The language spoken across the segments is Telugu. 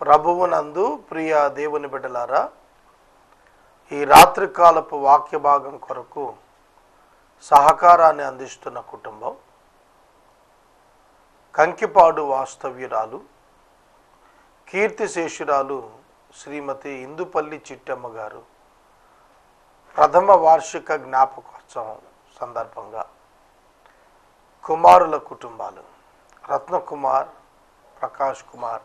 ప్రభువునందు ప్రియ దేవుని బిడ్డలారా ఈ రాత్రికాలపు వాక్య భాగం కొరకు సహకారాన్ని అందిస్తున్న కుటుంబం కంకిపాడు వాస్తవ్యురాలు కీర్తిశేషురాలు శ్రీమతి ఇందుపల్లి చిట్టమ్మ గారు ప్రథమ వార్షిక జ్ఞాపకోత్సవం సందర్భంగా కుమారుల కుటుంబాలు రత్నకుమార్ ప్రకాష్ కుమార్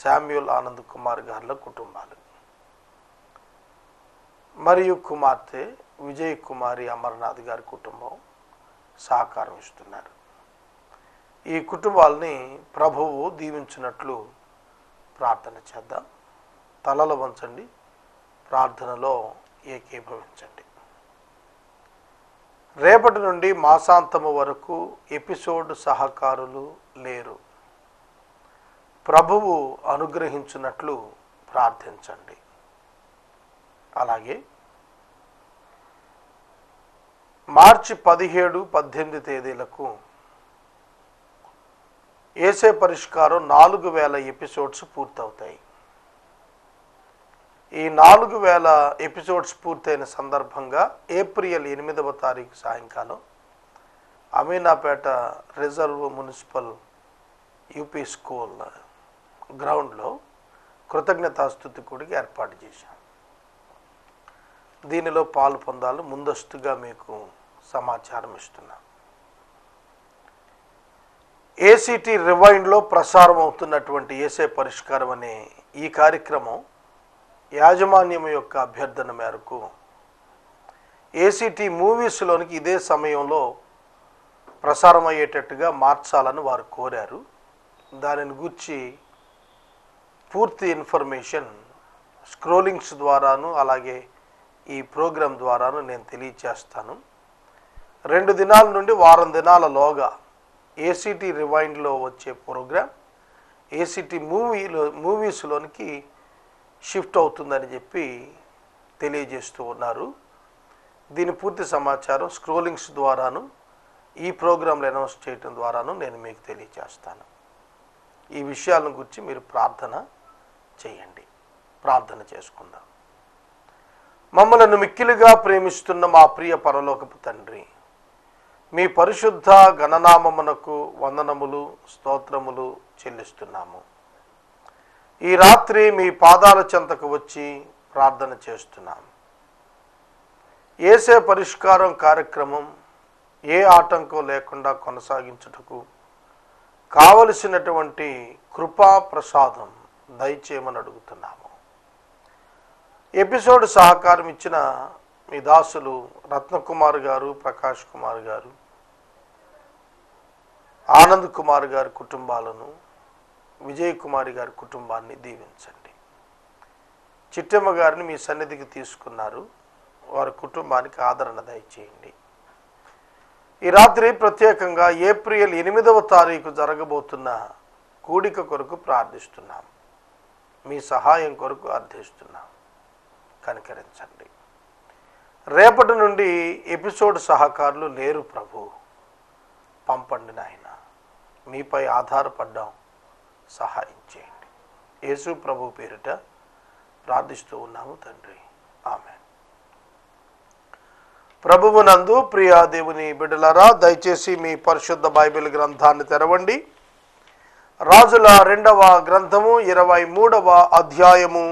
శామ్యూల్ ఆనంద్ కుమార్ గారుల కుటుంబాలు. మరియు కుమార్తె విజయ్ కుమారి అమర్నాథ్ గారి కుటుంబం సహకారం ఇస్తున్నారు. ఈ కుటుంబాలని ప్రభువు దీవించినట్లు ప్రార్థన చేద్దాం. తలలు వంచండి ప్రార్థనలో ఏకీభవించండి. రేపటి నుండి మాసాంతము వరకు ఎపిసోడ్ సహకారులు లేరు. ప్రభువు అనుగ్రహించినట్లు ప్రార్థించండి. అలాగే మార్చి పదిహేడు పద్దెనిమిది తేదీలకు ఏసే పరిష్కారం నాలుగు వేల ఎపిసోడ్స్ పూర్తవుతాయి. ఈ నాలుగు వేల ఎపిసోడ్స్ పూర్తయిన సందర్భంగా ఏప్రిల్ ఎనిమిదవ తారీఖు సాయంకాలం Aminapeta reserve municipal UP school గ్రౌండ్లో కృతజ్ఞతాస్థుతి కూడికి ఏర్పాటు చేశాం. దీనిలో పాలు పొందాలని ముందస్తుగా మీకు సమాచారం ఇస్తున్నాం. ఏసీటీ రివైండ్లో ప్రసారం అవుతున్నటువంటి ఏసే పరిష్కారం అనే ఈ కార్యక్రమం యాజమాన్యం యొక్క అభ్యర్థన మేరకు ఏసీటీ మూవీస్లోనికి ఇదే సమయంలో ప్రసారం అయ్యేటట్టుగా మార్చాలని వారు కోరారు. దానిని గూర్చి పూర్తి ఇన్ఫర్మేషన్ స్క్రోలింగ్స్ ద్వారాను అలాగే ఈ ప్రోగ్రాం ద్వారాను నేను తెలియచేస్తాను. రెండు దినాల నుండి వారం దినాలలోగా ఏసీటీ రివైండ్లో వచ్చే ప్రోగ్రాం ఏసీటీ మూవీలో మూవీస్లోనికి షిఫ్ట్ అవుతుందని చెప్పి తెలియజేస్తూ ఉన్నారు. దీని పూర్తి సమాచారం స్క్రోలింగ్స్ ద్వారాను ఈ ప్రోగ్రాంలు అనౌన్స్ చేయటం ద్వారాను నేను మీకు తెలియజేస్తాను ఈ విషయాలను గురించి మీరు ప్రార్థన చేయండి. ప్రార్థన చేసుకుందాం. మమ్మలను మిక్కిలుగా ప్రేమిస్తున్న మా ప్రియ పరలోకపు తండ్రి మీ పరిశుద్ధ గణనామమునకు వందనములు స్తోత్రములు చెల్లిస్తున్నాము. ఈ రాత్రి మీ పాదాల చెంతకు వచ్చి ప్రార్థన చేస్తున్నాం. ఏసే పరిష్కారం కార్యక్రమం ఏ ఆటంకం లేకుండా కొనసాగించుటకు కావలసినటువంటి కృపా ప్రసాదం దయచేయమని అడుగుతున్నాము. ఎపిసోడ్ సహకారం ఇచ్చిన మీ దాసులు రత్నకుమార్ గారు ప్రకాష్ కుమార్ గారు ఆనంద్ కుమార్ గారి కుటుంబాలను విజయ్ కుమారి గారి కుటుంబాన్ని దీవించండి. చిట్టమ్మ గారిని మీ సన్నిధికి తీసుకున్నారు. వారి కుటుంబానికి ఆదరణ దయచేయండి. ఈ రాత్రి ప్రత్యేకంగా ఏప్రిల్ ఎనిమిదవ తారీఖు జరగబోతున్న కూడిక కొరకు ప్రార్థిస్తున్నాము. మీ సహాయం కొరకు అర్థిస్తున్నాం. కనికరించండి. రేపటి నుండి ఎపిసోడ్ సహకారులు లేరు ప్రభు. పంపండి నాయన. మీపై ఆధారపడ్డాం సహాయం చేయండి. యేసు ప్రభు పేరిట ప్రార్థిస్తూ ఉన్నాము తండ్రి. ఆమె ప్రభువునందు ప్రియా దేవుని బిడలరా దయచేసి మీ పరిశుద్ధ బైబిల్ గ్రంథాన్ని తెరవండి. రాజుల రెండవ గ్రంథము ఇరవై మూడవ అధ్యాయము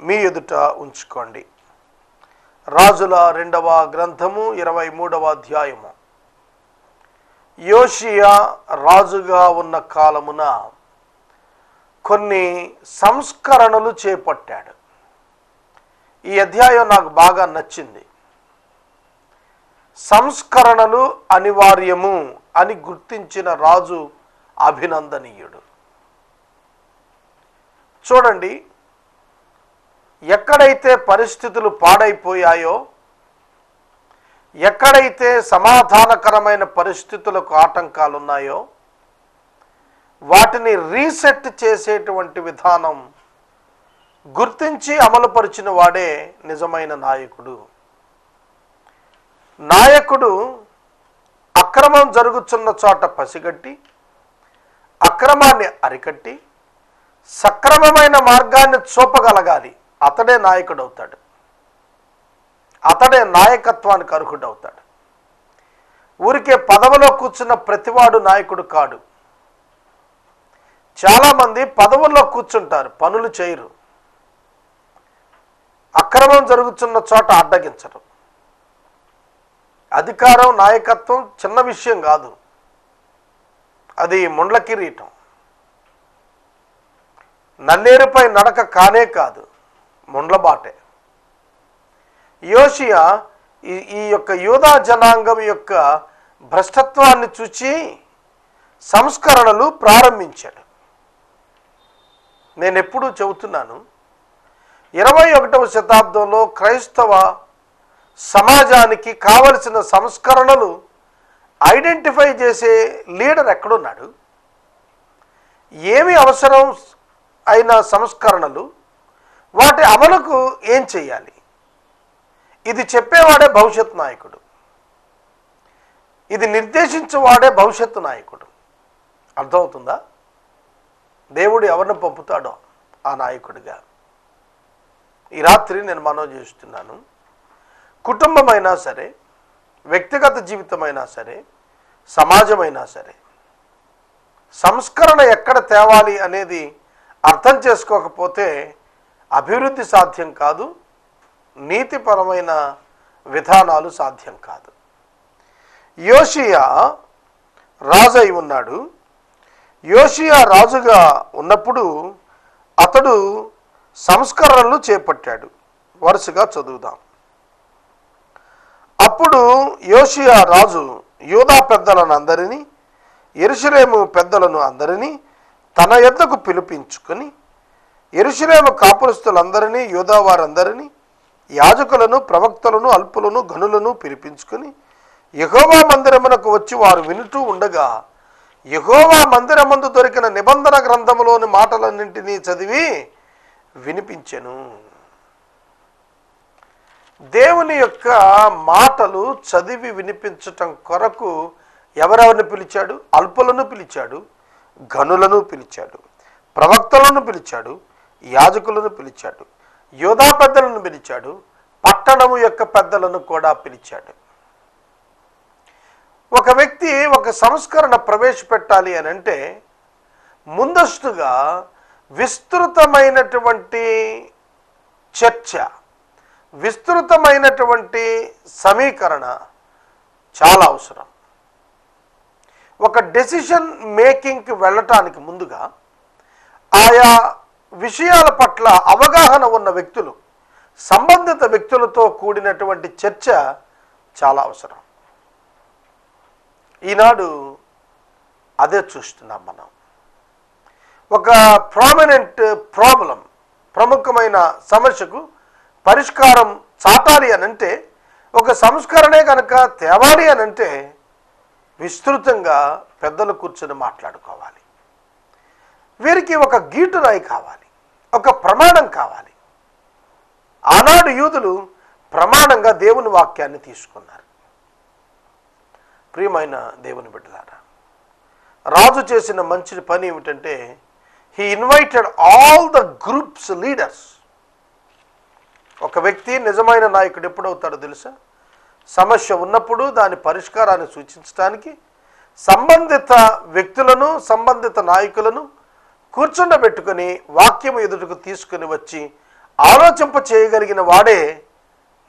మీ ఎదుట ఉంచుకోండి. రాజుల రెండవ గ్రంథము ఇరవై మూడవ అధ్యాయము. యోషియా రాజుగా ఉన్న కాలమున కొన్ని సంస్కరణలు చేపట్టాడు. ఈ అధ్యాయం నాకు బాగా నచ్చింది. సంస్కరణలు అనివార్యము అని గుర్తించిన రాజు అభినందనీయుడు. చూడండి ఎక్కడైతే పరిస్థితులు పాడైపోయాయో ఎక్కడైతే సమాధానకరమైన పరిస్థితులకు ఆటంకాలు ఉన్నాయో వాటిని రీసెట్ చేసేటువంటి విధానం గుర్తించి అమలుపరిచిన వాడే నిజమైన నాయకుడు. నాయకుడు అక్రమం జరుగుతున్న చోట పసిగట్టి అక్రమాన్ని అరికట్టి సక్రమమైన మార్గాన్ని చూపగలగాలి. అతడే నాయకుడు అవుతాడు అతడే నాయకత్వానికి అర్హుడవుతాడు. ఊరికే పదవిలో కూర్చున్న ప్రతివాడు నాయకుడు కాడు. చాలామంది పదవుల్లో కూర్చుంటారు పనులు చేయరు. అక్రమం జరుగుతున్న చోట అడ్డగించరు. అధికారం నాయకత్వం చిన్న విషయం కాదు. అది ముండ్ల కిరీటం. నల్లేరుపై నడక కానే కాదు ముండ్లబాటే యోషియా ఈ ఈ యొక్క యూదా జనాంగం యొక్క భ్రష్టత్వాన్ని చూచి సంస్కరణలు ప్రారంభించాడు. నేను ఎప్పుడూ చెబుతున్నాను ఇరవై ఒకటవ శతాబ్దంలో క్రైస్తవ సమాజానికి కావలసిన సంస్కరణలు ఐడెంటిఫై చేసే లీడర్ ఎక్కడున్నాడు? ఏమి అవసరం అయిన సంస్కరణలు? వాటి అమలుకు ఏం చేయాలి? ఇది చెప్పేవాడే భవిష్యత్ నాయకుడు. ఇది నిర్దేశించేవాడే భవిష్యత్తు నాయకుడు. అర్థమవుతుందా? దేవుడు ఎవరిని పంపుతాడో ఆ నాయకుడిగా. ఈ రాత్రి నేను మనవి చేస్తున్నాను. కుటుంబమైనా సరే వ్యక్తిగత జీవితమైనా సరే సమాజమైనా సరే సంస్కరణ ఎక్కడ తేవాలి అనేది అర్థం చేసుకోకపోతే అభివృద్ధి సాధ్యం కాదు నీతిపరమైన విధానాలు సాధ్యం కాదు. యోషియా రాజు అయి ఉన్నాడు. యోషియా రాజుగా ఉన్నప్పుడు అతడు సంస్కరణలు చేపట్టాడు. వరుసగా చదువుదాం. అప్పుడు యోషియా రాజు యూదా పెద్దలను అందరినీ ఎరుషురేము పెద్దలను అందరినీ తన యొద్దకు పిలిపించుకొని ఎరుషలేము కాపురస్తులందరినీ యూదా వారందరినీ యాజకులను ప్రవక్తలను అల్పులను గనులను పిలిపించుకొని యహోవా మందిరమునకు వచ్చి వారు వినుతూ ఉండగా యహోవా మందిరమందు దొరికిన నిబంధన గ్రంథములోని మాటలన్నింటినీ చదివి వినిపించెను. దేవుని యొక్క మాటలు చదివి వినిపించటం కొరకు ఎవరెవరిని పిలిచాడు? అల్పులను పిలిచాడు గనులను పిలిచాడు ప్రవక్తలను పిలిచాడు యాజకులను పిలిచాడు యోధా పెద్దలను పిలిచాడు పట్టణము యొక్క పెద్దలను కూడా పిలిచాడు. ఒక వ్యక్తి ఒక సంస్కరణ ప్రవేశపెట్టాలి అని అంటే ముందస్తుగా విస్తృతమైనటువంటి చర్చ విస్తృతమైనటువంటి సమీకరణ చాలా అవసరం. ఒక డెసిషన్ మేకింగ్కి వెళ్ళటానికి ముందుగా ఆయా విషయాల పట్ల అవగాహన ఉన్న వ్యక్తులు సంబంధిత వ్యక్తులతో కూడినటువంటి చర్చ చాలా అవసరం. ఈనాడు అదే చూస్తున్నాం మనం. ఒక ప్రామినెంట్ ప్రాబ్లం ప్రముఖమైన సమస్యకు పరిష్కారం చాటాలి అనంటే ఒక సంస్కరణే కనుక తేవాలి అనంటే విస్తృతంగా పెద్దలు కూర్చొని మాట్లాడుకోవాలి. వీరికి ఒక గీటురాయి కావాలి ఒక ప్రమాణం కావాలి. ఆనాడు యూదులు ప్రమాణంగా దేవుని వాక్యాన్ని తీసుకున్నారు. ప్రియమైన దేవుని బిడ్డలారా రాజు చేసిన మంచి పని ఏమిటంటే he invited all the groups leaders ఒక వ్యక్తి నిజమైన నాయకుడు ఎప్పుడవుతాడో తెలుసా? సమస్య ఉన్నప్పుడు దాని పరిష్కారాన్ని సూచించడానికి సంబంధిత వ్యక్తులను సంబంధిత నాయకులను కూర్చుండబెట్టుకొని వాక్యం ఎదుటకు తీసుకుని వచ్చి ఆలోచింప చేయగలిగిన వాడే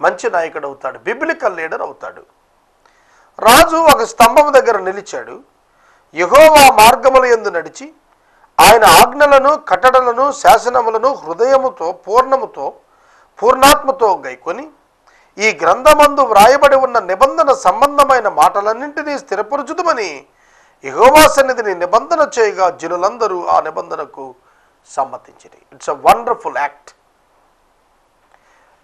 మంచి నాయకుడు అవుతాడు బిబ్లికల్ లీడర్ అవుతాడు. రాజు ఒక స్తంభం దగ్గర నిలిచాడు. యహోవా మార్గముల యందు నడిచి ఆయన ఆజ్ఞలను కట్టడలను శాసనములను హృదయముతో పూర్ణముతో పూర్ణాత్మతో గైకొని ఈ గ్రంథమందు వ్రాయబడి ఉన్న నిబంధన సంబంధమైన మాటలన్నింటినీ స్థిరపరచుదమని యహోవా సన్నిధిని నిబంధన చేయగా జనులందరూ ఆ నిబంధనకు సమ్మతించింది ఇట్స్ అ వండర్ఫుల్ యాక్ట్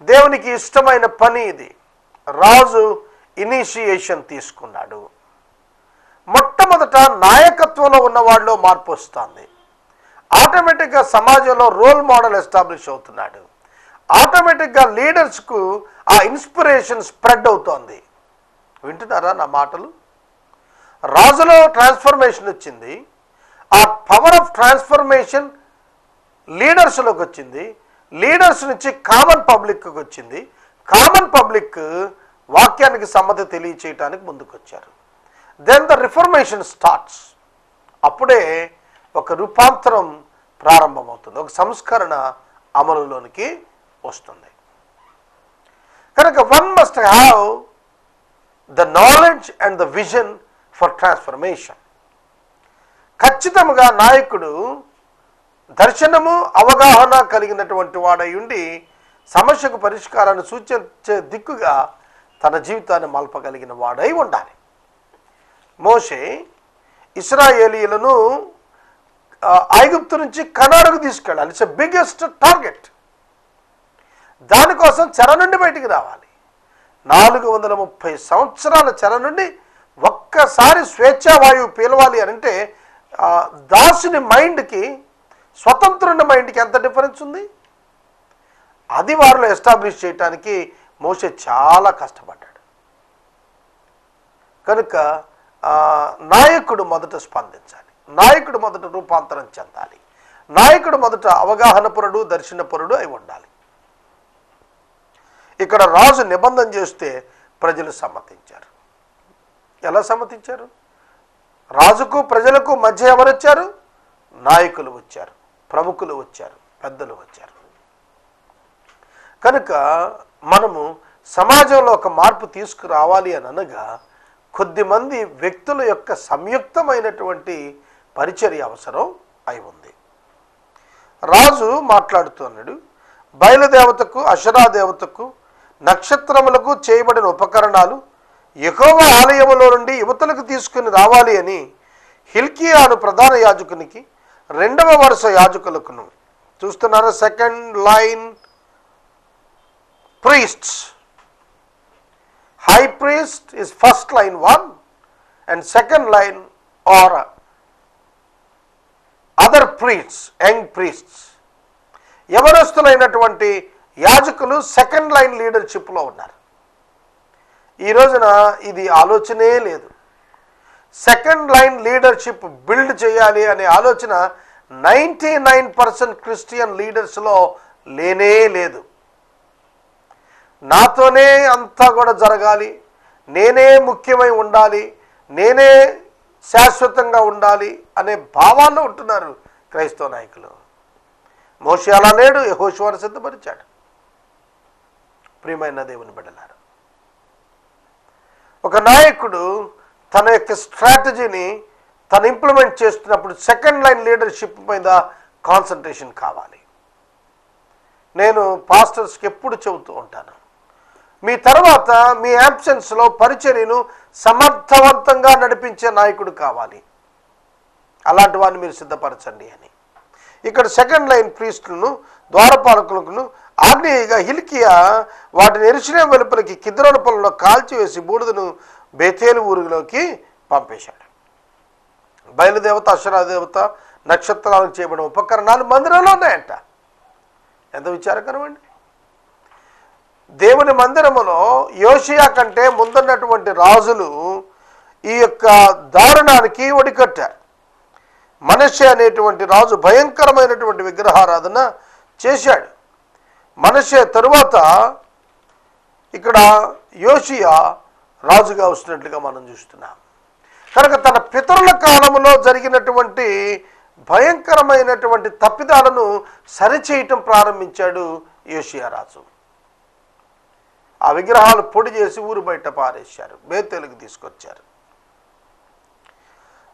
దేవునికి ఇష్టమైన పని ఇది. రాజు ఇనిషియేషన్ తీసుకున్నాడు. మొట్టమొదట నాయకత్వంలో ఉన్న వాళ్ళలో మార్పు వస్తుంది. ఆటోమేటిక్గా సమాజంలో రోల్ మోడల్ ఎస్టాబ్లిష్ అవుతున్నాడు. ఆటోమేటిక్గా లీడర్స్కు ఆ ఇన్స్పిరేషన్ స్ప్రెడ్ అవుతోంది. వింటున్నారా నా మాటలు? రాజులో ట్రాన్స్ఫర్మేషన్ వచ్చింది. ఆ పవర్ ఆఫ్ ట్రాన్స్ఫర్మేషన్ లీడర్స్లోకి వచ్చింది. లీడర్స్ నుంచి కామన్ పబ్లిక్కి వచ్చింది. కామన్ పబ్లిక్ వాక్యానికి సమ్మతి తెలియచేయటానికి ముందుకొచ్చారు. దెన్ ద రిఫర్మేషన్ స్టార్ట్స్ అప్పుడే ఒక రూపాంతరం ప్రారంభమవుతుంది. ఒక సంస్కరణ అమలులోనికి వస్తుంది. కనుక one must have the knowledge and the vision for transformation ఖచ్చితంగా నాయకుడు దర్శనము అవగాహన కలిగినటువంటి వాడై ఉండి సమస్యకు పరిష్కారాన్ని సూచించే దిక్కుగా తన జీవితాన్ని మలపగలిగిన వాడై ఉండాలి. మోషే ఇస్రాయేలీలను ఐగుప్తు నుంచి కనాడకు తీసుకెళ్ళాలి. ఇట్స్ బిగ్గెస్ట్ టార్గెట్ దానికోసం చెర నుండి బయటికి రావాలి. నాలుగు వందల ముప్పై సంవత్సరాల చెర నుండి ఒక్కసారి స్వేచ్ఛావాయువు పీలవాలి అని అంటే దాసుని మైండ్కి స్వతంత్రుని మైండ్కి ఎంత డిఫరెన్స్ ఉంది? అది వారిలో ఎస్టాబ్లిష్ చేయటానికి మోసే చాలా కష్టపడ్డాడు. కనుక నాయకుడు మొదట స్పందించాలి. నాయకుడు మొదట రూపాంతరం చెందాలి. నాయకుడు మొదట అవగాహన పురుడు దర్శన అయి ఉండాలి. ఇక్కడ రాజు నిబంధన చేస్తే ప్రజలు సమ్మతించారు. ఎలా సమ్మతించారు? రాజుకు ప్రజలకు మధ్య ఎవరు వచ్చారు? నాయకులు వచ్చారు ప్రముఖులు వచ్చారు పెద్దలు వచ్చారు. కనుక మనము సమాజంలో ఒక మార్పు తీసుకురావాలి అని అనగా కొద్దిమంది వ్యక్తుల యొక్క సంయుక్తమైనటువంటి పరిచర్య అవసరం అయి ఉంది. రాజు మాట్లాడుతున్నాడు బయలుదేవతకు అశరా దేవతకు నక్షత్రములకు చేయబడిన ఉపకరణాలు ఎహోవ ఆలయములో నుండి యువతలకు తీసుకుని రావాలి అని హిల్కియాను ప్రధాన యాజకునికి రెండవ వరుస యాజకులకును. చూస్తున్నారా? Second line priests high priest is first line one and second line are other priests young priests యవనస్తులైనటువంటి యాజకులు సెకండ్ లైన్ లీడర్షిప్లో ఉన్నారు. ఈ రోజున ఇది ఆలోచనే లేదు. సెకండ్ లైన్ లీడర్షిప్ బిల్డ్ చేయాలి అనే ఆలోచన నైంటీ నైన్ పర్సెంట్ క్రిస్టియన్ లీడర్స్లో లేనే లేదు. నాతోనే అంతా కూడా జరగాలి నేనే ముఖ్యమై ఉండాలి నేనే శాశ్వతంగా ఉండాలి అనే భావాల్లో ఉంటున్నారు క్రైస్తవ నాయకులు. మోషి అలా లేడు యెహోషువను సిద్ధపరిచాడు. ప్రియమైన దేవుని బిడ్డలారు ఒక నాయకుడు తన యొక్క స్ట్రాటజీని తను ఇంప్లిమెంట్ చేస్తున్నప్పుడు సెకండ్ లైన్ లీడర్షిప్ మీద కాన్సన్ట్రేషన్ కావాలి. నేను పాస్టర్స్కి ఎప్పుడు చెబుతూ ఉంటాను మీ తర్వాత మీ యాబ్సెన్స్లో పరిచర్యను సమర్థవంతంగా నడిపించే నాయకుడు కావాలి. అలాంటి వాడిని మీరు సిద్ధపరచండి అని. ఇక్కడ సెకండ్ లైన్ ప్రీస్టులను ద్వారపాలకులను ఆగ్నేయగా హిల్కియా వాటిని ఎరుసలేం వెలుపలికి కిద్రోల పొలంలో కాల్చివేసి బూడిదను బేతేలు ఊరిలోకి పంపేశాడు. బయలుదేవత అక్షరాదేవత నక్షత్రాలకు చేయబడిన ఉపకరణాలు మందిరంలో ఉన్నాయంట. ఎంత విచారకరమండి. దేవుని మందిరములో యోషియా కంటే ముందున్నటువంటి రాజులు ఈ యొక్క దారుణానికి ఒడికట్టారు. మనిషి అనేటువంటి రాజు భయంకరమైనటువంటి విగ్రహారాధన చేశాడు. మనషే తరువాత ఇక్కడ యోషియా రాజుగా వచ్చినట్లుగా మనం చూస్తున్నాం. కనుక తన పితరుల కాలంలో జరిగినటువంటి భయంకరమైనటువంటి తప్పిదాలను సరిచేయటం ప్రారంభించాడు యోషియా రాజు. ఆ విగ్రహాలు పొడి చేసి ఊరు బయట పారేశారు బేతేలుకు తీసుకొచ్చారు.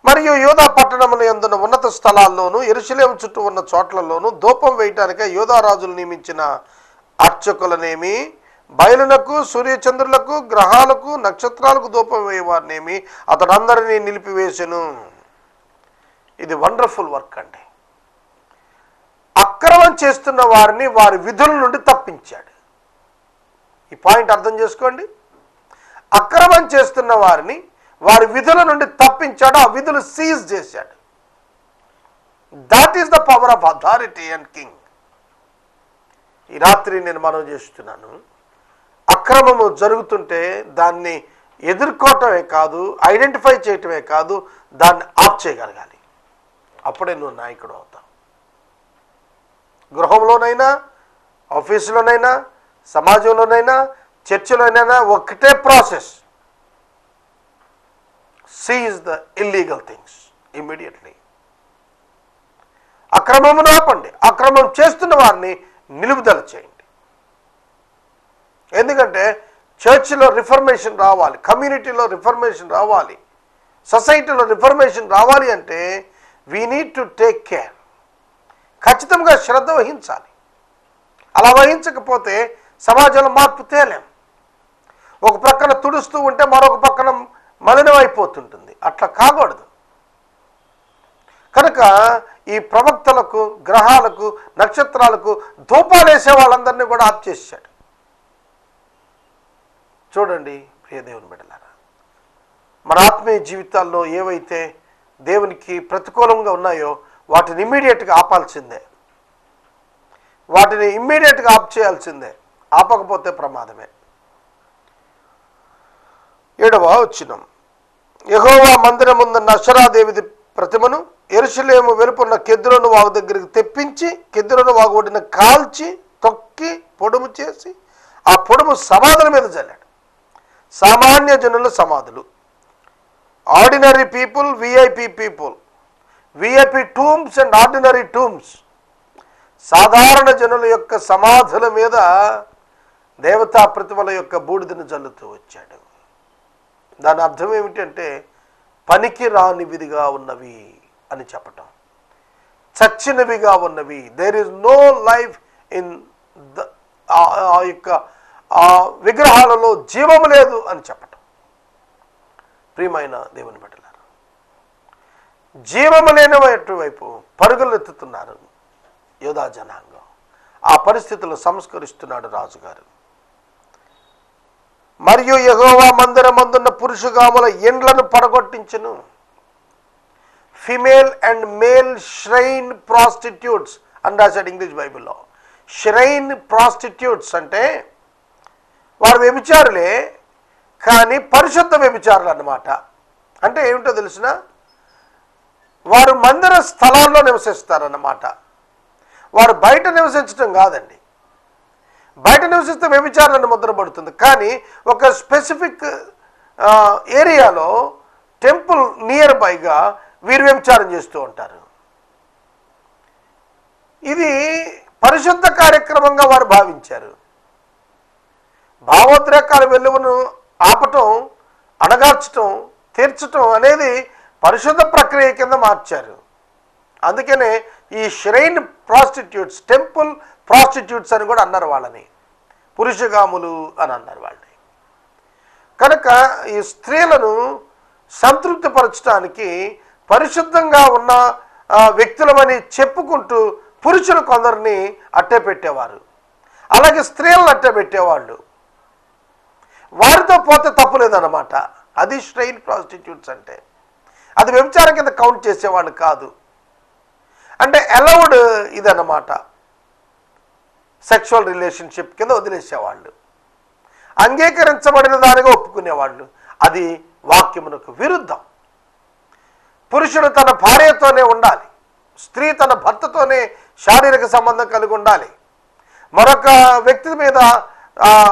మరియు యోధా పట్టణమున ఎందున ఉన్నత స్థలాల్లోనూ ఎరుశలేం చుట్టూ ఉన్న చోట్లలోనూ ధూపం వేయటానికే యోధారాజులు నియమించిన అర్చకులనేమి బయలునకు సూర్యచంద్రులకు గ్రహాలకు నక్షత్రాలకు ధూపం వేయవారినేమి అతడందరినీ నిలిపివేసెను. ఇది వండర్ఫుల్ వర్క్ అండి. అక్రమం చేస్తున్న వారిని వారి విధుల నుండి తప్పించాడు. ఈ పాయింట్ అర్థం చేసుకోండి. అక్రమం చేస్తున్న వారిని వారి విధుల నుండి తప్పించాడు ఆ విధులు సీజ్ చేశాడు. That is the power of authority and king ఈ రాత్రి నేను మనం చేస్తున్నాను. అక్రమము జరుగుతుంటే దాన్ని ఎదుర్కోవటమే కాదు ఐడెంటిఫై చేయటమే కాదు దాన్ని ఆప్ చేయగలగాలి. అప్పుడే నువ్వు నాయకుడు అవుతావు. గృహంలోనైనా ఆఫీసులోనైనా సమాజంలోనైనా చర్చిలోనైనా ఒకటే process cease the illegal things immediately అక్రమమును ఆపండి. అక్రమం చేస్తున్న వారిని నిలుపుదల చేయండి. ఎందుకంటే చర్చిలో రిఫర్మేషన్ రావాలి కమ్యూనిటీలో రిఫర్మేషన్ రావాలి సొసైటీలో రిఫర్మేషన్ రావాలి అంటే we need to take care ఖచ్చితంగా శ్రద్ధ వహించాలి. అలా వహించకపోతే సమాజంలో మార్పు తేలేం. ఒక ప్రక్కన తుడుస్తూ ఉంటే మరొక పక్కన మలినమైపోతుంటుంది. అట్లా కాకూడదు. కనుక ఈ ప్రవక్తలకు గ్రహాలకు నక్షత్రాలకు ధూపాలేసే వాళ్ళందరినీ కూడా ఆప్ చేశాడు చూడండి ప్రియదేవుని బిడ్డలారా. మన ఆత్మీయ జీవితాల్లో ఏవైతే దేవునికి ప్రతికూలంగా ఉన్నాయో వాటిని ఇమ్మీడియట్గా ఆపాల్సిందే. వాటిని ఇమ్మీడియట్గా ఆప్ చేయాల్సిందే. ఆపకపోతే ప్రమాదమే. ఏడవ వచ్చినం యహోవా మందిరముందున్న అక్షరాదేవిది ప్రతిమను ఎరుసలేము వెలుపున్న కెద్దులను వాగు దగ్గరికి తెప్పించి కెద్రోను వాగు ఒడిన కాల్చి తొక్కి పొడుము చేసి ఆ పొడుము సమాధుల మీద చల్లాడు సామాన్య జనుల సమాధులు. Ordinary people VIP people VIP tombs and ordinary tombs సాధారణ జనుల యొక్క సమాధుల మీద దేవతా ప్రతిమల యొక్క బూడిదను జల్లుతూ వచ్చాడు. దాని అర్థం ఏమిటంటే పనికి రానివిదిగా ఉన్నవి అని చెప్పటం. చచ్చినవిగా ఉన్నవి. There is no life in the ఆ యొక్క ఆ విగ్రహాలలో జీవము లేదు అని చెప్పటం. ప్రియమైన దేవుని బిడ్డలారు జీవము లేని వైపు పరుగులు ఎత్తుతున్నారు యోధా జనాంగం. ఆ పరిస్థితులు సంస్కరిస్తున్నాడు రాజుగారు. మరియు యెహోవా మందిరమందున్న పురుషుగాముల ఎండ్లను పడగొట్టించును. Female and male shrine prostitutes అని రాశాడు ఇంగ్లీష్ బైబిల్లో. ష్రైన్ ప్రాస్టిట్యూట్స్ అంటే వారు వ్యభిచారులే కానీ పరిశుద్ధ వ్యభిచారులు అన్నమాట. అంటే ఏమిటో తెలిసిన? వారు మందిర స్థలాల్లో నివసిస్తారన్నమాట. వారు బయట నివసించడం కాదండి. బయట నివసిస్తే వ్యభిచారాన్ని ముద్రపడుతుంది కానీ ఒక స్పెసిఫిక్ ఏరియాలో టెంపుల్ నియర్ బైగా వీరు వ్యభిచారం చేస్తూ ఉంటారు. ఇది పరిశుద్ధ కార్యక్రమంగా వారు భావించారు. భావోద్రేకాల వెలువను ఆపటం అణగార్చటం తీర్చటం అనేది పరిశుద్ధ ప్రక్రియ కింద మార్చారు. అందుకనే ఈ ష్రైన్ ప్రాస్టిట్యూట్స్ టెంపుల్ ప్రాస్టిట్యూట్స్ అని కూడా అన్నారు వాళ్ళని. పురుషగాములు అని అన్నారు వాళ్ళని. కనుక ఈ స్త్రీలను సంతృప్తిపరచడానికి పరిశుద్ధంగా ఉన్న వ్యక్తులమని చెప్పుకుంటూ పురుషులు కొందరిని అట్టే పెట్టేవారు. అలాగే స్త్రీలను అట్టే పెట్టేవాళ్ళు. వారితో పోతే తప్పులేదన్నమాట అది స్ట్రెయిన్ ప్రాస్టిట్యూట్స్ అంటే. అది వ్యభిచారం కింద కౌంట్ చేసేవాళ్ళు కాదు. అంటే అలౌడ్ ఇదన్నమాట. సెక్షువల్ రిలేషన్షిప్ కింద వదిలేసేవాళ్ళు. అంగీకరించబడిన దానిగా ఒప్పుకునేవాళ్ళు. అది వాక్యమునకు విరుద్ధం. పురుషుడు తన భార్యతోనే ఉండాలి. స్త్రీ తన భర్తతోనే శారీరక సంబంధం కలిగి ఉండాలి. మరొక వ్యక్తి మీద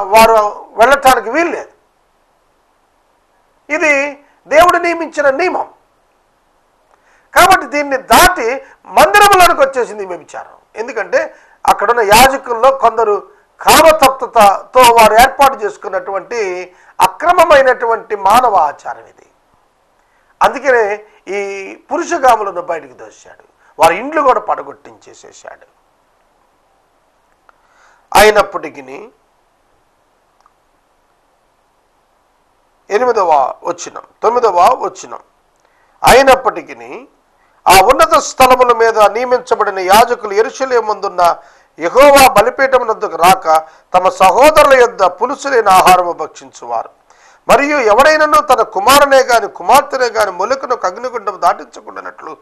వారు వెళ్ళటానికి వీల్లేదు. ఇది దేవుడు నియమించిన నియమం. కాబట్టి దీన్ని దాటి మందిరంలోనికి వచ్చేసింది వ్యభిచారం. ఎందుకంటే అక్కడున్న యాజకుల్లో కొందరు కామతత్వతతో వారు ఏర్పాటు చేసుకున్నటువంటి అక్రమమైనటువంటి మానవ ఆచారం ఇది. అందుకనే ఈ పురుషగాములను బయటకు దోశాడు వారి ఇండ్లు కూడా పడగొట్టించేసేసాడు అయినప్పటికీ ఎనిమిదవ వచ్చినం తొమ్మిదవ వచ్చినం అయినప్పటికీ ఆ ఉన్నత స్థలముల మీద నియమించబడిన యాజకులు ఎరుషలేముందున్న యహోవా బలిపీఠమునందుకు రాక తమ సహోదరుల యొద్ద పులుసులేని ఆహారము భక్షించువారు. మరియు ఎవడైనను తన కుమారునే గాని కుమార్తెనే గాని మొలకను అగ్నిగుండం దాటించకుండానట్లు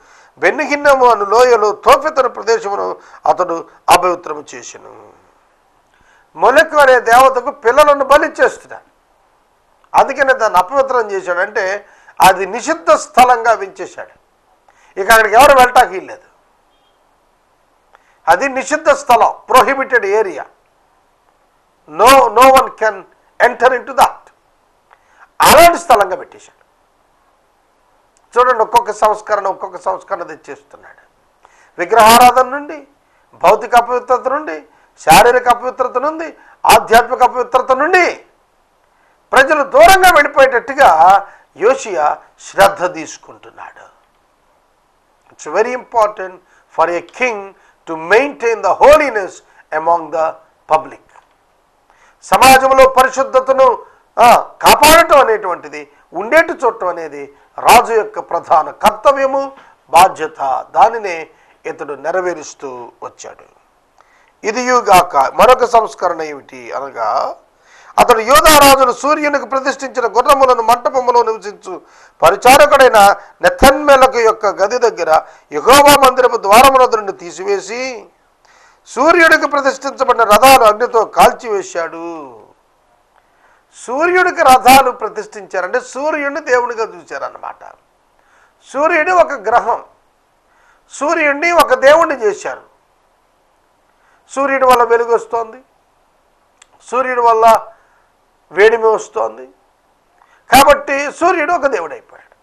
బెన్నిహిన్నము అను లోయలో తోఫితన ప్రదేశమును అతడు అపవిత్రము చేసెను. మొలకు అనే దేవతకు పిల్లలను బలిచ్చేస్తున్నాడు అందుకనే దాన్ని అపవిత్రం చేశాడంటే అది నిషిద్ధ స్థలంగా వించేశాడు. ఇక అక్కడికి ఎవరు వెళ్ళటానికి లేదు అది నిషిద్ధ స్థలం prohibited area no no one can enter into that అలాంటి స్థలంగా పెట్టేశాడు. చూడండి ఒక్కొక్క సంస్కరణ ఒక్కొక్క సంస్కరణ తెచ్చేస్తున్నాడు. విగ్రహారాధన నుండి భౌతిక అపవిత్రత నుండి శారీరక అపవిత్రత నుండి ఆధ్యాత్మిక అపవిత్రత నుండి ప్రజలు దూరంగా వెళ్ళిపోయేటట్టుగా యోషియా శ్రద్ధ తీసుకుంటున్నాడు. It's very important for a king to maintain the holiness among the public సమాజంలో పరిశుద్ధతను కాపాడటం అనేటువంటిది ఉండేటి చూడటం అనేది రాజు యొక్క ప్రధాన కర్తవ్యము బాధ్యత. దానినే ఇతడు నెరవేరుస్తూ వచ్చాడు. ఇదియుగాక మరొక సంస్కరణ ఏమిటి అనగా అతడు యోధారాజును సూర్యునికి ప్రతిష్ఠించిన గుర్రములను మంటపములో నివసించు పరిచారకుడైన నెథన్మెలకు యొక్క గది దగ్గర యహోవా మందిరపు ద్వారమునొద్ద తీసివేసి సూర్యుడికి ప్రతిష్ఠించబడిన రథాలు అగ్నితో కాల్చివేశాడు. సూర్యుడికి రథాలు ప్రతిష్ఠించారంటే సూర్యుడిని దేవునిగా చూశారన్నమాట. సూర్యుడు ఒక గ్రహం. సూర్యుడిని ఒక దేవుణ్ణి చేశారు. సూర్యుడి వల్ల వెలుగు వస్తోంది సూర్యుడి వల్ల వేడిమి వస్తోంది. కాబట్టి సూర్యుడు ఒక దేవుడు అయిపోయాడు.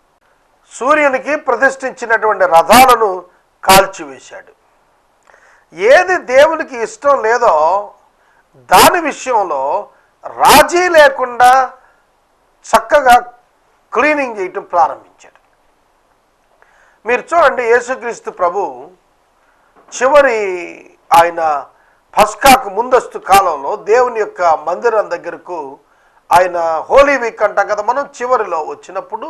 సూర్యునికి ప్రతిష్ఠించినటువంటి రథాలను కాల్చివేశాడు. ఏది దేవునికి ఇష్టం లేదో దాని విషయంలో రాజీ లేకుండా చక్కగా క్లీనింగ్ చేయటం ప్రారంభించాడు. మీరు చూడండి యేసుక్రీస్తు ప్రభు చివరి ఆయన పస్కాకు ముందస్తు కాలంలో దేవుని యొక్క మందిరం దగ్గరకు ఆయన హోలీ వీక్ అంటాం కదా మనం చివరిలో వచ్చినప్పుడు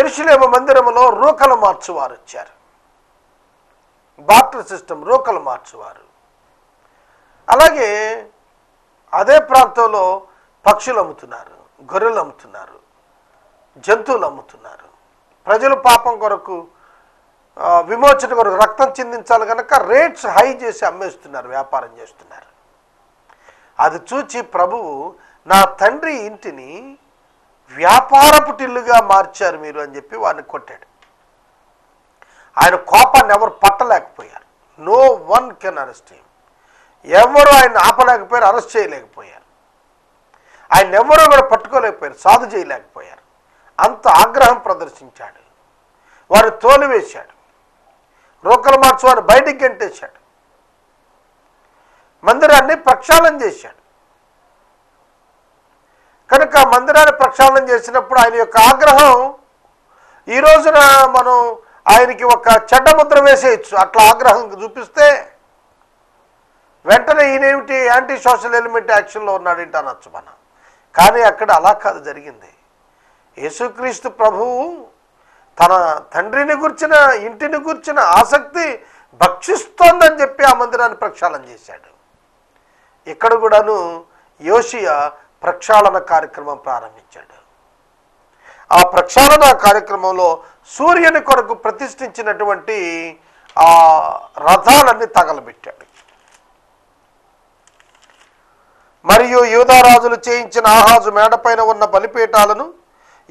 ఎరుషులేమ మందిరంలో రూకలు మార్చువారు వచ్చారు. బాటర్ సిస్టమ్ రూకలు మార్చువారు అలాగే అదే ప్రాంతంలో పక్షులు అమ్ముతున్నారు గొర్రెలు అమ్ముతున్నారు జంతువులు అమ్ముతున్నారు. ప్రజలు పాపం కొరకు విమోచన కొరకు రక్తం చిందించాలి కనుక రేట్స్ హై చేసి అమ్మేస్తున్నారు వ్యాపారం చేస్తున్నారు. అది చూచి ప్రభువు నా తండ్రి ఇంటిని వ్యాపారపుటిల్లుగా మార్చారు మీరు అని చెప్పి వాడిని కొట్టాడు. ఆయన కోపాన్ని ఎవరు పట్టలేకపోయారు. No one can arrest him ఎవరు ఆయన ఆపలేకపోయారు అరెస్ట్ చేయలేకపోయారు. ఆయన ఎవరో కూడా పట్టుకోలేకపోయారు సాధు చేయలేకపోయారు. అంత ఆగ్రహం ప్రదర్శించాడు. వారు తోలివేశాడు రోకలు మార్చి వారిని బయటికి గంటేశాడు. మందిరాన్ని ప్రక్షాళన చేశాడు. కనుక మందిరాన్ని ప్రక్షాళన చేసినప్పుడు ఆయన యొక్క ఆగ్రహం ఈ రోజున మనం ఆయనకి ఒక చెడ్డ ముద్ర వేసేయచ్చు. అట్లా ఆగ్రహం చూపిస్తే వెంటనే ఈయనేమిటి యాంటీ సోషల్ ఎలిమెంట్ యాక్షన్లో ఉన్నాడేంటి అనొచ్చు మనం. కానీ అక్కడ అలా కాదు జరిగింది. యేసుక్రీస్తు ప్రభువు తన తండ్రిని గుర్చిన ఇంటిని గుర్చిన ఆసక్తి భక్షిస్తోందని చెప్పి ఆ మందిరాన్ని ప్రక్షాళన చేశాడు. ఇక్కడ కూడాను యోషియా ప్రక్షాళన కార్యక్రమం ప్రారంభించాడు. ఆ ప్రక్షాళన కార్యక్రమంలో సూర్యుని కొరకు ప్రతిష్ఠించినటువంటి ఆ రథాలన్నీ తగలబెట్టాడు. మరియు యూదారాజులు చేయించిన ఆహాజు మేడపైన ఉన్న బలిపీఠాలను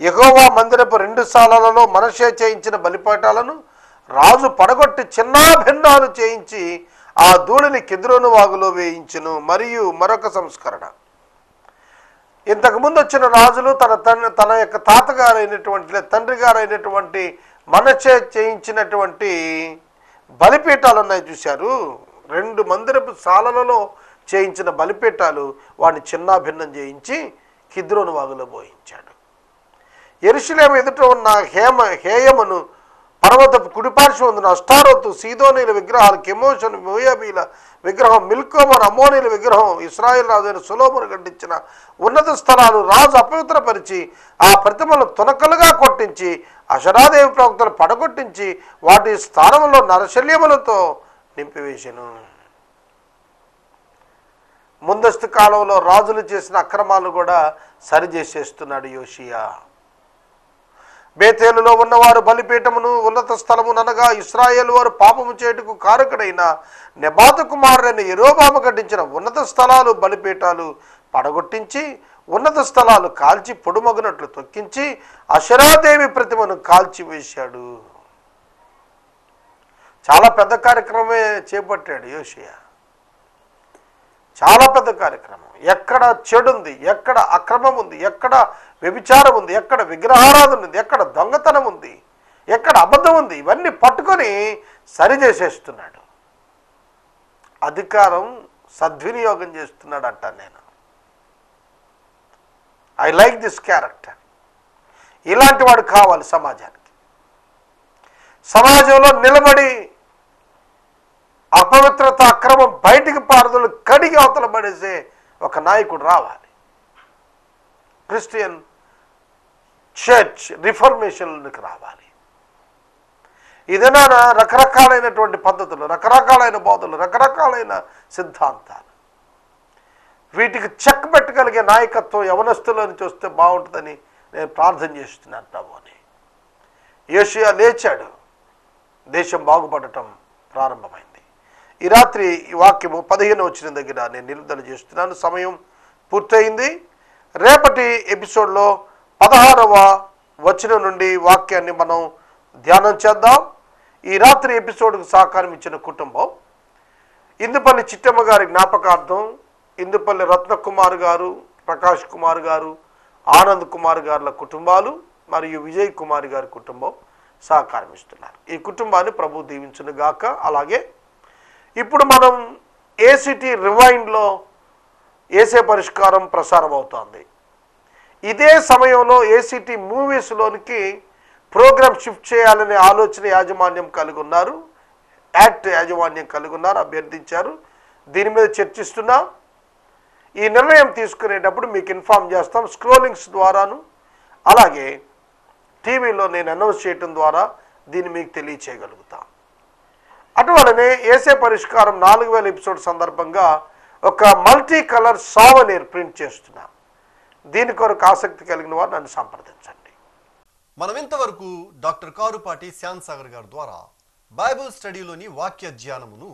ఎగోవా మందిరపు రెండు సాలలలో మనషే చేయించిన బలిపీఠాలను రాజు పడగొట్టి చిన్నాభిన్నాలు చేయించి ఆ ధూళిని కిద్రోను వాగులో వేయించును మరియు మరొక సంస్కరణ. ఇంతకుముందు వచ్చిన రాజులు తన తన తన యొక్క తాతగారైనటువంటి తండ్రి గారైనటువంటి మనచే చేయించినటువంటి బలిపీఠాలు ఉన్నాయి చూశారు. రెండు మందిరపు సాలలలో చేయించిన బలిపీఠాలు వాడిని చిన్నాభిన్నం చేయించి కిద్రోను వాగులో పోయించాడు. ఎరుషులేము ఎదుట ఉన్న హేమ హేయమును పర్వతపు కుడిపార్శ్వందున అష్టారోతు సీదోనీల విగ్రహాలు కెమోషన్ మోయాబీల విగ్రహం మిల్కోమర్ అమోనీల విగ్రహం ఇస్రాయిల్ రాజు అయిన సులోమును గడ్డించిన ఉన్నత స్థలాలు రాజు అపవిత్రపరిచి ఆ ప్రతిమలను తునకలుగా కొట్టించి అశరాదేవి ప్రవక్తలు పడగొట్టించి వాటి స్థానంలో నరశల్యములతో నింపివేశాను. ముందస్తు కాలంలో రాజులు చేసిన అక్రమాలు కూడా సరిచేసేస్తున్నాడు యోషియా. బేతేలులో ఉన్నవారు బలిపీఠమును ఉన్నత స్థలమును అనగా ఇస్రాయేల్ వారు పాపము చేటుకు కారకుడైన నెబాత కుమారుడైన ఎరోబాము కట్టించిన ఉన్నత స్థలాలు బలిపీఠాలు పడగొట్టించి ఉన్నత స్థలాలు కాల్చి పొడుమగునట్లు తొక్కించి అశరాదేవి ప్రతిమను కాల్చి వేశాడు. చాలా పెద్ద కార్యక్రమమే చేపట్టాడు యోషియా. చాలా పెద్ద కార్యక్రమం. ఎక్కడ చెడు ఉంది ఎక్కడ అక్రమం ఉంది ఎక్కడ వ్యభిచారం ఉంది ఎక్కడ విగ్రహారాధన ఉంది ఎక్కడ దొంగతనం ఉంది ఎక్కడ అబద్ధం ఉంది ఇవన్నీ పట్టుకొని సరిచేసేస్తున్నాడు. అధికారం సద్వినియోగం చేస్తున్నాడు అంట నేను. ఐ లైక్ దిస్ క్యారెక్టర్ ఇలాంటి వాడు కావాలి సమాజానికి. సమాజంలో నిలబడి అపవిత్రత అక్రమం బయటికి పారుదలు కడిగి అవతల పడేసే ఒక నాయకుడు రావాలి. క్రిస్టియన్ చర్చ్ రిఫర్మేషన్లకు రావాలి. ఇదేనా రకరకాలైనటువంటి పద్ధతులు రకరకాలైన బోధలు రకరకాలైన సిద్ధాంతాలు. వీటికి చెక్ పెట్టగలిగే నాయకత్వం యవనస్తుల చూస్తే బాగుంటుందని నేను ప్రార్థన చేస్తున్నాను ప్రభుని ఏషియా లేచాడు. దేశం బాగుపడటం ప్రారంభమైంది. ఈ రాత్రి ఈ వాక్యము పదిహేను వచ్చిన దగ్గర నేను నిలుదల చేస్తున్నాను. సమయం పూర్తయింది. రేపటి ఎపిసోడ్లో పదహారవ వచనం నుండి వాక్యాన్ని మనం ధ్యానం చేద్దాం. ఈ రాత్రి ఎపిసోడ్కు సహకారం ఇచ్చిన కుటుంబం ఇందుపల్లి చిట్టమ్మ గారి జ్ఞాపకార్థం ఇందుపల్లి రత్నకుమార్ గారు ప్రకాష్ కుమార్ గారు ఆనంద్ కుమార్ గారుల కుటుంబాలు మరియు విజయ్ కుమార్ గారి కుటుంబం సహకారం ఇస్తున్నారు. ఈ కుటుంబాన్ని ప్రభు దీవించును గాక అలాగే ఇప్పుడు మనం ఏసిటీ రివైండ్లో ఏసే పరిష్కారం ప్రసారం అవుతోంది ఇదే సమయంలో ఏసీటీ మూవీస్లోనికి ప్రోగ్రామ్ షిఫ్ట్ చేయాలనే ఆలోచన యాజమాన్యం కలిగి ఉన్నారు. యాక్ట్ యాజమాన్యం కలిగి ఉన్నారు అభ్యర్థించారు. దీని మీద చర్చిస్తున్నాం. ఈ నిర్ణయం తీసుకునేటప్పుడు మీకు ఇన్ఫామ్ చేస్తాం. స్క్రోలింగ్స్ ద్వారాను అలాగే టీవీలో నేను అనౌన్స్ చేయటం ద్వారా దీన్ని మీకు తెలియచేయగలుగుతాం. అటువలనే ఏసే పరిష్కారం నాలుగు వేల ఎపిసోడ్ సందర్భంగా ఒక మల్టీ కలర్ సావనీర్ ప్రింట్ చేస్తున్నాం. దీని కొరకు ఆసక్తి కలిగిన వారు నన్ను సంప్రదించండి. మనం ఇంతవరకు డాక్టర్ కారుపాటి శ్యామ్ సాగర్ గారి ద్వారా బైబిల్ స్టడీలోని వాక్య ధ్యానమును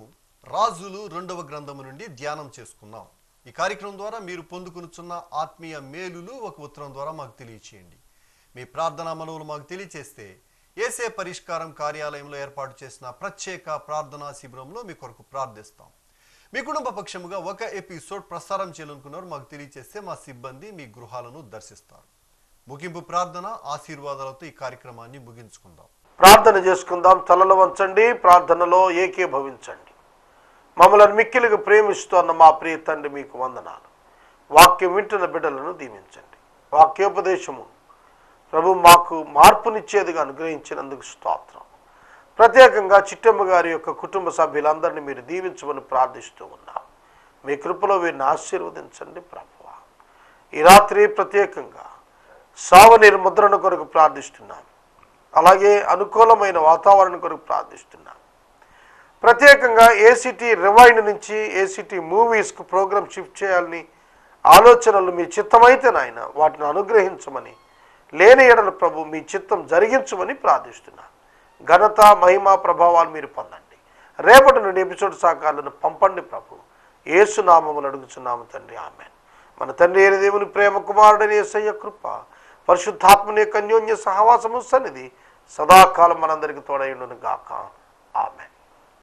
రాజులు రెండవ గ్రంథము నుండి ధ్యానం చేసుకున్నాం. ఈ కార్యక్రమం ద్వారా మీరు పొందుకునుచున్న ఆత్మీయ మేలులు ఒక ఉత్తరం ద్వారా మాకు తెలియచేయండి. మీ ప్రార్థనా మనవులు మాకు తెలియచేస్తే ఏసే పరిష్కారం కార్యాలయంలో ఏర్పాటు చేసిన ప్రత్యేక ప్రార్థనా శిబిరంలో మీ కొరకు ప్రార్థిస్తాం. మీ కుటుంబ పక్షముగా ఒక ఎపిసోడ్ ప్రసారం చేయాలనుకున్నారు మాకు తెలియచేస్తే మా సిబ్బంది మీ గృహాలను దర్శిస్తారు. ముగింపు ప్రార్థన ఆశీర్వాదాలతో ఈ కార్యక్రమాన్ని ముగించుకుందాం. ప్రార్థన చేసుకుందాం. తలలో వంచండి ప్రార్థనలో ఏకీభవించండి. మమ్మల్ని మిక్కిలిగా ప్రేమిస్తున్న మా ప్రియ తండ్రి మీకు వందనాలు. వాక్యం వింటున్న బిడ్డలను దీవించండి. వాక్యోపదేశము ప్రభు మాకు మార్పునిచ్చేదిగా అనుగ్రహించినందుకు స్తోత్రం. ప్రత్యేకంగా చిట్టమ్మ గారి యొక్క కుటుంబ సభ్యులందరినీ మీరు దీవించమని ప్రార్థిస్తూ ఉన్నాం. మీ కృపలో వీరిని ఆశీర్వదించండి ప్రభువ. ఈ రాత్రి ప్రత్యేకంగా సావనీరు ముద్రణ కొరకు ప్రార్థిస్తున్నాం. అలాగే అనుకూలమైన వాతావరణం కొరకు ప్రార్థిస్తున్నాం. ప్రత్యేకంగా ఏసీటీ రివైండ్ నుంచి ఏసీటీ మూవీస్కు ప్రోగ్రామ్ షిఫ్ట్ చేయాలని ఆలోచనలు మీ చిత్తమైతే నాయన వాటిని అనుగ్రహించమని లేని ఎడల ప్రభు మీ చిత్తం జరిగించమని ప్రార్థిస్తున్నాను. ఘనత మహిమ ప్రభావాలు మీరు పొందండి. రేపటి నుండి ఎపిసోడ్ సాకాలను పంపండి ప్రభు. ఏసునామములు అడుగుచున్నాము తండ్రి. ఆమె మన తండ్రి అయిన దేవుని ప్రేమ కుమారుడని ఏసయ్య కృప పరిశుద్ధాత్మని యొక్క అన్యోన్య సహవాసము సన్నిధి సదాకాలం మనందరికీ తోడైండును గాక ఆమె